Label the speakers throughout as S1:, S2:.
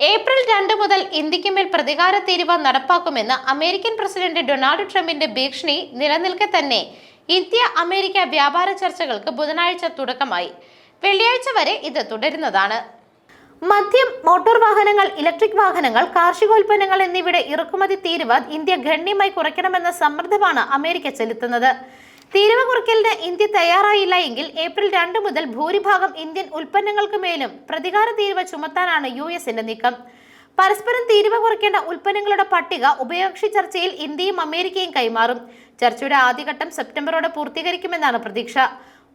S1: April രണ്ട് മുതൽ ഇന്ത്യയ്ക്ക് മേൽ പ്രതികാര തീരുവ നടപ്പാക്കുമെന്ന് അമേരിക്കൻ പ്രസിഡന്റ് ഡൊണാൾഡ് ട്രംപിന്റെ ഭീഷണി നിലനിൽക്കെ തന്നെ ഇന്ത്യ അമേരിക്ക വ്യാപാര ചർച്ചകൾക്ക് ബുധനാഴ്ച തുടക്കമായി. വെള്ളിയാഴ്ച വരെ ഇത് തുടരുന്നതാണ്. മദ്യം മോട്ടോർ വാഹനങ്ങൾ ഇലക്ട്രിക് വാഹനങ്ങൾ കാർഷികോൽപ്പന്നങ്ങൾ എന്നിവയുടെ ഇറക്കുമതി തീരുവ ഇന്ത്യ ഗണ്യമായി കുറയ്ക്കണമെന്ന സമ്മർദ്ദമാണ് അമേരിക്ക ചെലുത്തുന്നത്. തീരുവ കുറയ്ക്കലിന് ഇന്ത്യ തയ്യാറായില്ല എങ്കിൽ ഏപ്രിൽ രണ്ട് മുതൽ ഭൂരിഭാഗം ഇന്ത്യൻ ഉൽപ്പന്നങ്ങൾക്ക് മേലും പ്രതികാര തീരുവ ചുമത്താനാണ് യു എസിന്റെ നീക്കം. പരസ്പരം തീരുവ കുറയ്ക്കേണ്ട ഉൽപ്പന്നങ്ങളുടെ പട്ടിക ഉഭയകക്ഷി ചർച്ചയിൽ ഇന്ത്യയും അമേരിക്കയും കൈമാറും. ചർച്ചയുടെ ആദ്യഘട്ടം സെപ്റ്റംബറോടെ പൂർത്തീകരിക്കുമെന്നാണ് പ്രതീക്ഷ.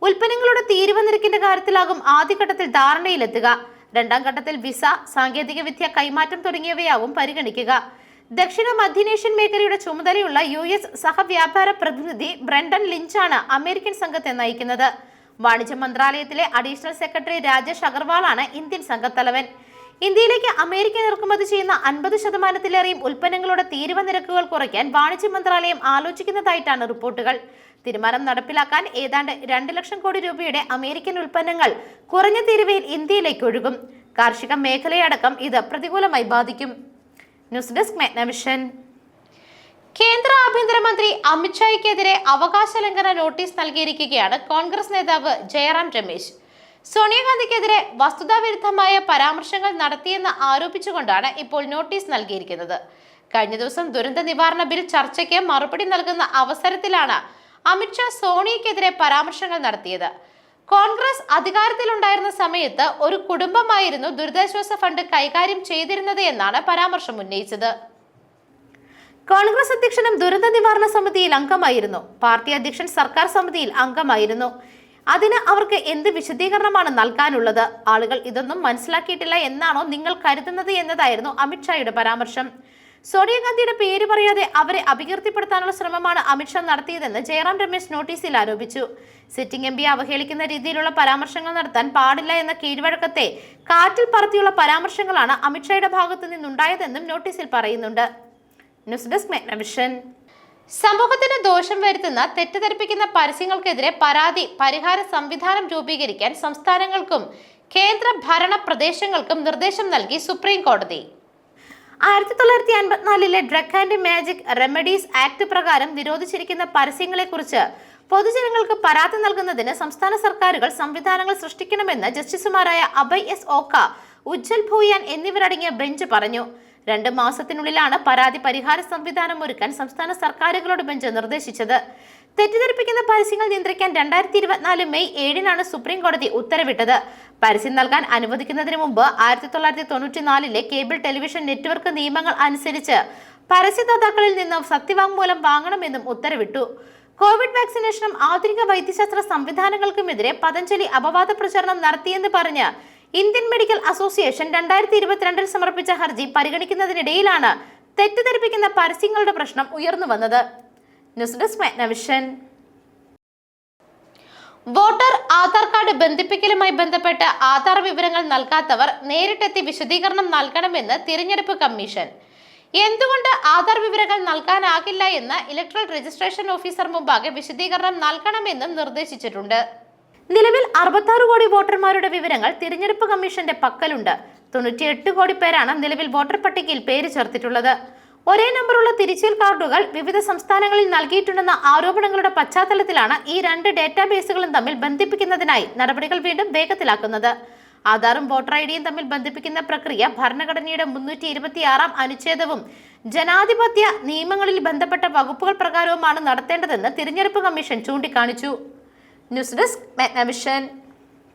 S1: ഉൽപ്പന്നങ്ങളുടെ തീരുവ നിരക്കിന്റെ കാര്യത്തിലാകും ആദ്യഘട്ടത്തിൽ ധാരണയിലെത്തുക. രണ്ടാം ഘട്ടത്തിൽ വിസ സാങ്കേതിക വിദ്യ കൈമാറ്റം തുടങ്ങിയവയാവും പരിഗണിക്കുക. ദക്ഷിണ മധ്യനേഷ്യൻ മേഖലയുടെ ചുമതലയുള്ള യു എസ് സഹവ്യാപാര പ്രതിനിധി ബ്രണ്ടൻ ലിഞ്ചാണ് അമേരിക്കൻ സംഘത്തെ നയിക്കുന്നത്. വാണിജ്യ മന്ത്രാലയത്തിലെ അഡീഷണൽ സെക്രട്ടറി രാജേഷ് അഗർവാളാണ് ഇന്ത്യൻ സംഘത്തലവൻ. ഇന്ത്യയിലേക്ക് അമേരിക്ക ഇറക്കുമതി ചെയ്യുന്ന അൻപത് ശതമാനത്തിലേറെയും ഉൽപ്പന്നങ്ങളുടെ തീരുവ നിരക്കുകൾ കുറയ്ക്കാൻ വാണിജ്യ മന്ത്രാലയം ആലോചിക്കുന്നതായിട്ടാണ് റിപ്പോർട്ടുകൾ. തീരുമാനം നടപ്പിലാക്കാൻ ഏതാണ്ട് രണ്ട് ലക്ഷം കോടി രൂപയുടെ അമേരിക്കൻ ഉൽപ്പന്നങ്ങൾ കുറഞ്ഞ തീരുവയിൽ ഇന്ത്യയിലേക്ക് ഒഴുകും. കാർഷിക മേഖലയടക്കം ഇത് പ്രതികൂലമായി ബാധിക്കും. ന്യൂസ് ഡെസ്ക് മെഗ്നവിഷൻ കേന്ദ്ര ആഭ്യന്തരമന്ത്രി അമിത്ഷായ്ക്കെതിരെ അവകാശ ലംഘന നോട്ടീസ് നൽകിയിരിക്കുകയാണ് കോൺഗ്രസ് നേതാവ് ജയറാം രമേശ്. സോണിയാഗാന്ധിക്കെതിരെ വസ്തുതാവിരുദ്ധമായ പരാമർശങ്ങൾ നടത്തിയെന്ന് ആരോപിച്ചുകൊണ്ടാണ് ഇപ്പോൾ നോട്ടീസ് നൽകിയിരിക്കുന്നത്. കഴിഞ്ഞ ദിവസം ദുരന്ത നിവാരണ ബിൽ ചർച്ചയ്ക്ക് മറുപടി നൽകുന്ന അവസരത്തിലാണ് അമിത്ഷാ സോണിയക്കെതിരെ പരാമർശങ്ങൾ നടത്തിയത്. കോൺഗ്രസ് അധികാരത്തിലുണ്ടായിരുന്ന സമയത്ത് ഒരു കുടുംബമായിരുന്നു ദുരിതാശ്വാസ ഫണ്ട് കൈകാര്യം ചെയ്തിരുന്നത് എന്നാണ് പരാമർശം ഉന്നയിച്ചത്. കോൺഗ്രസ് അധ്യക്ഷനും ദുരന്ത നിവാരണ സമിതിയിൽ അംഗമായിരുന്നു. പാർട്ടി അധ്യക്ഷൻ സർക്കാർ സമിതിയിൽ അംഗമായിരുന്നു. അതിന് അവർക്ക് എന്ത് വിശദീകരണമാണ് നൽകാനുള്ളത്? ആളുകൾ ഇതൊന്നും മനസ്സിലാക്കിയിട്ടില്ല എന്നാണോ നിങ്ങൾ കരുതുന്നത് എന്നതായിരുന്നു അമിത്ഷായുടെ പരാമർശം. സോണിയാഗാന്ധിയുടെ പേര് പറയാതെ അവരെ അപകീർത്തിപ്പെടുത്താനുള്ള ശ്രമമാണ് അമിത്ഷാ നടത്തിയതെന്ന് ജയറാം രമേശ് നോട്ടീസിൽ ആരോപിച്ചു. സിറ്റിംഗ് എം അവഹേളിക്കുന്ന രീതിയിലുള്ള പരാമർശങ്ങൾ നടത്താൻ പാടില്ല എന്ന കീഴ്വഴക്കത്തെ കാറ്റിൽ പറത്തിയുള്ള പരാമർശങ്ങളാണ് അമിത്ഷായുടെ ഭാഗത്തു നിന്നുണ്ടായതെന്നും നോട്ടീസിൽ പറയുന്നുണ്ട്. ന്യൂസ് ഡെസ്ക് സമൂഹത്തിന് ദോഷം വരുത്തുന്ന തെറ്റിദ്ധരിപ്പിക്കുന്ന പരസ്യങ്ങൾക്കെതിരെ പരാതി പരിഹാര സംവിധാനം രൂപീകരിക്കാൻ സംസ്ഥാനങ്ങൾക്കും കേന്ദ്ര ഭരണ പ്രദേശങ്ങൾക്കും നിർദ്ദേശം നൽകി സുപ്രീം കോടതി. ആയിരത്തി തൊള്ളായിരത്തി അൻപത്തിനാലിലെ drug and magic remedies act പ്രകാരം നിരോധിച്ചിരിക്കുന്ന പരസ്യങ്ങളെക്കുറിച്ച് പൊതുജനങ്ങൾക്ക് പരാതി നൽകുന്നതിന് സംസ്ഥാന സർക്കാരുകൾ സംവിധാനങ്ങൾ സൃഷ്ടിക്കണമെന്ന് ജസ്റ്റിസുമാരായ അഭയ് എസ് ഓക്ക ഉജ്ജൽ ഭൂയാൻ എന്നിവരടങ്ങിയ ബെഞ്ച് പറഞ്ഞു. രണ്ട് മാസത്തിനുള്ളിലാണ് പരാതി പരിഹാര സംവിധാനം ഒരുക്കാൻ സംസ്ഥാന സർക്കാരുകളോട് ബെഞ്ച് നിർദ്ദേശിച്ചത്. തെറ്റിദ്ധരിപ്പിക്കുന്ന പരസ്യങ്ങൾ നിയന്ത്രിക്കാൻ രണ്ടായിരത്തി ഇരുപത്തിനാല് മെയ് ഏഴിനാണ് സുപ്രീം കോടതി ഉത്തരവിട്ടത്. പരസ്യം നൽകാൻ അനുവദിക്കുന്നതിന് മുമ്പ് ആയിരത്തി തൊള്ളായിരത്തി തൊണ്ണൂറ്റിനാലിലെ കേബിൾ ടെലിവിഷൻ നെറ്റ്വർക്ക് നിയമങ്ങൾ അനുസരിച്ച് പരസ്യദാതാക്കളിൽ നിന്ന് സത്യവാങ്മൂലം വാങ്ങണമെന്നും ഉത്തരവിട്ടു. കോവിഡ് വാക്സിനേഷനും ആധുനിക വൈദ്യശാസ്ത്ര സംവിധാനങ്ങൾക്കുമെതിരെ പതഞ്ജലി അപവാദ പ്രചരണം നടത്തിയെന്ന് പറഞ്ഞ് ഇന്ത്യൻ മെഡിക്കൽ അസോസിയേഷൻ രണ്ടായിരത്തി ഇരുപത്തിരണ്ടിൽ സമർപ്പിച്ച ഹർജി പരിഗണിക്കുന്നതിനിടയിലാണ് തെറ്റിദ്ധരിപ്പിക്കുന്ന പരസ്യങ്ങളുടെ പ്രശ്നം ഉയർന്നു വന്നത്. News desk voter Aadhaar card ബന്ധിപ്പിക്കലുമായി ബന്ധപ്പെട്ട് ആധാർ വിവരങ്ങൾ നൽകാത്തവർ നേരിട്ടെത്തി വിശദീകരണം നൽകണമെന്ന് തിരഞ്ഞെടുപ്പ് കമ്മീഷൻ. എന്തുകൊണ്ട് ആധാർ വിവരങ്ങൾ നൽകാനാകില്ല എന്ന് ഇലക്ട്രൽ രജിസ്ട്രേഷൻ ഓഫീസർ മുമ്പാകെ വിശദീകരണം നൽകണമെന്നും നിർദ്ദേശിച്ചിട്ടുണ്ട്. നിലവിൽ അറുപത്താറ് കോടി വോട്ടർമാരുടെ വിവരങ്ങൾ തിരഞ്ഞെടുപ്പ് കമ്മീഷന്റെ പക്കലുണ്ട്. തൊണ്ണൂറ്റിയെട്ട് കോടി പേരാണ് നിലവിൽ വോട്ടർ പട്ടികയിൽ പേര് ചേർത്തിട്ടുള്ളത്. ഒരേ നമ്പറുള്ള തിരിച്ചൽ കാർഡുകൾ വിവിധ സംസ്ഥാനങ്ങളിൽ നൽകിയിട്ടുണ്ടെന്ന ആരോപണങ്ങളുടെ പശ്ചാത്തലത്തിലാണ് ഈ രണ്ട് ഡേറ്റാബേസുകളും തമ്മിൽ ബന്ധിപ്പിക്കുന്നതിനായി നടപടികൾ വീണ്ടും വേഗത്തിലാക്കുന്നത്. ആധാറും വോട്ടർ ഐ ഡിയും തമ്മിൽ ബന്ധിപ്പിക്കുന്ന പ്രക്രിയ ഭരണഘടനയുടെ മുന്നൂറ്റി ഇരുപത്തിയാറാം അനുച്ഛേദവും ജനാധിപത്യ നിയമങ്ങളിൽ ബന്ധപ്പെട്ട വകുപ്പുകൾ പ്രകാരവുമാണ് നടത്തേണ്ടതെന്ന് തിരഞ്ഞെടുപ്പ് കമ്മീഷൻ ചൂണ്ടിക്കാണിച്ചു. News desk മെഗ്നവിഷൻ.